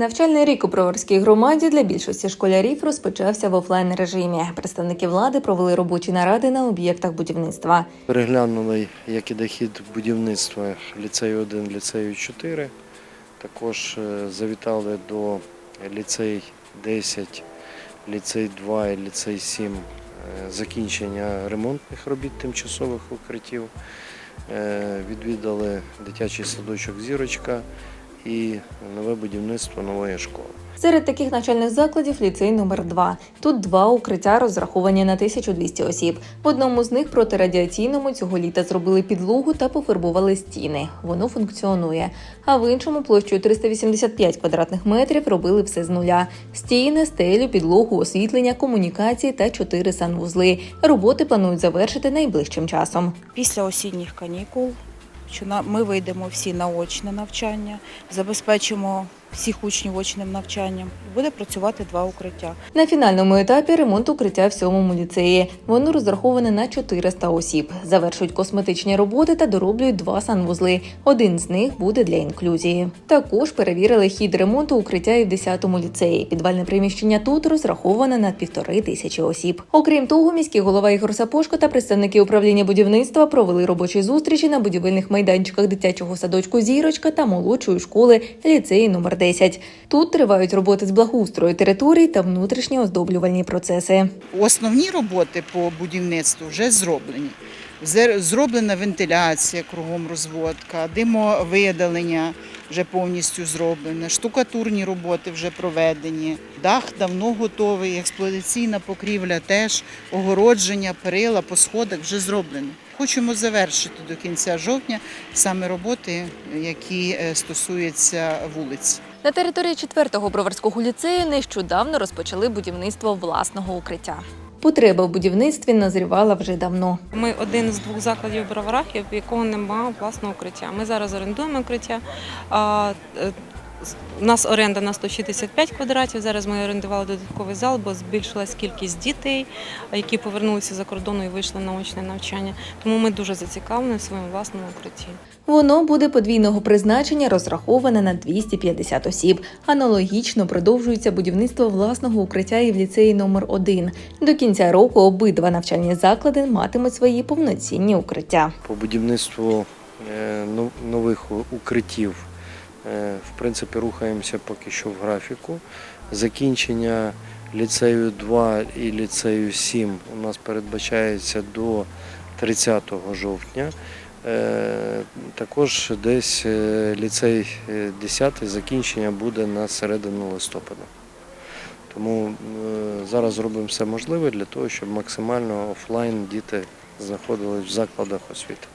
Навчальний рік у Броварській громаді для більшості школярів розпочався в офлайн режимі. Представники влади провели робочі наради на об'єктах будівництва. Переглянули, як іде хід будівництва ліцею 1, ліцею 4. Також е, завітали до ліцей 10, ліцей 2 і ліцей 7 е, закінчення ремонтних робіт тимчасових укриттів. Е, Відвідали дитячий садочок Зірочка і нове будівництво нової школи. Серед таких навчальних закладів ліцей номер 2 Тут два укриття розраховані на 1200 осіб. В одному з них протирадіаційному цього літа зробили підлогу та пофарбували стіни. Воно функціонує. А в іншому площею 385 квадратних метрів робили все з нуля: стіни, стелю, підлогу, освітлення, комунікації та чотири санвузли. Роботи планують завершити найближчим часом. Після осінніх канікул що ми вийдемо всі на очне навчання, забезпечимо всіх учнів очним навчанням. Буде працювати два укриття. На фінальному етапі ремонт укриття в сьомому ліцеї. Воно розраховане на 400 осіб. Завершують косметичні роботи та дороблюють два санвузли. Один з них буде для інклюзії. Також перевірили хід ремонту укриття і в 10-му ліцеї. Підвальне приміщення тут розраховане на півтори тисячі осіб. Окрім того, міський голова Ігор Сапошко та представники управління будівництва провели робочі зустрічі на будівельних майданчиках дитячого садочку Зірочка та молодшої школи ліцеї номер 10. Тут тривають роботи з благоустрою територій та внутрішні оздоблювальні процеси. Основні роботи по будівництву вже зроблені. Зроблена вентиляція, кругом розводка, димовидалення вже повністю зроблене, штукатурні роботи вже проведені, дах давно готовий, експлуатаційна покрівля теж, огородження, перила по сходах вже зроблені. Хочемо завершити до кінця жовтня саме роботи, які е, стосуються вулиць. На території 4-го броварського ліцею нещодавно розпочали будівництво власного укриття. Потреба в будівництві назрівала вже давно. Ми один з двох закладів броварахів, в якого немає власного укриття. Ми зараз орендуємо укриття. У нас оренда на 165 квадратів. Зараз ми орендували додатковий зал, бо збільшилась кількість дітей, які повернулися за кордону і вийшли на очне навчання. Тому ми дуже зацікавлені в своєму власному укритті. Воно буде подвійного призначення, розраховане на 250 осіб. Аналогічно продовжується будівництво власного укриття і в ліцеї номер 1 До кінця року обидва навчальні заклади матимуть свої повноцінні укриття. по будівництву е, ну- нових укриттів. Е, В принципі, рухаємося поки що в графіку. Закінчення ліцею 2 і ліцею 7 у нас передбачається до 30 жовтня. Е, Також десь е, ліцей е, 10 закінчення буде на середину листопада. Тому зараз робимо все можливе для того, щоб максимально офлайн діти знаходились в закладах освіти.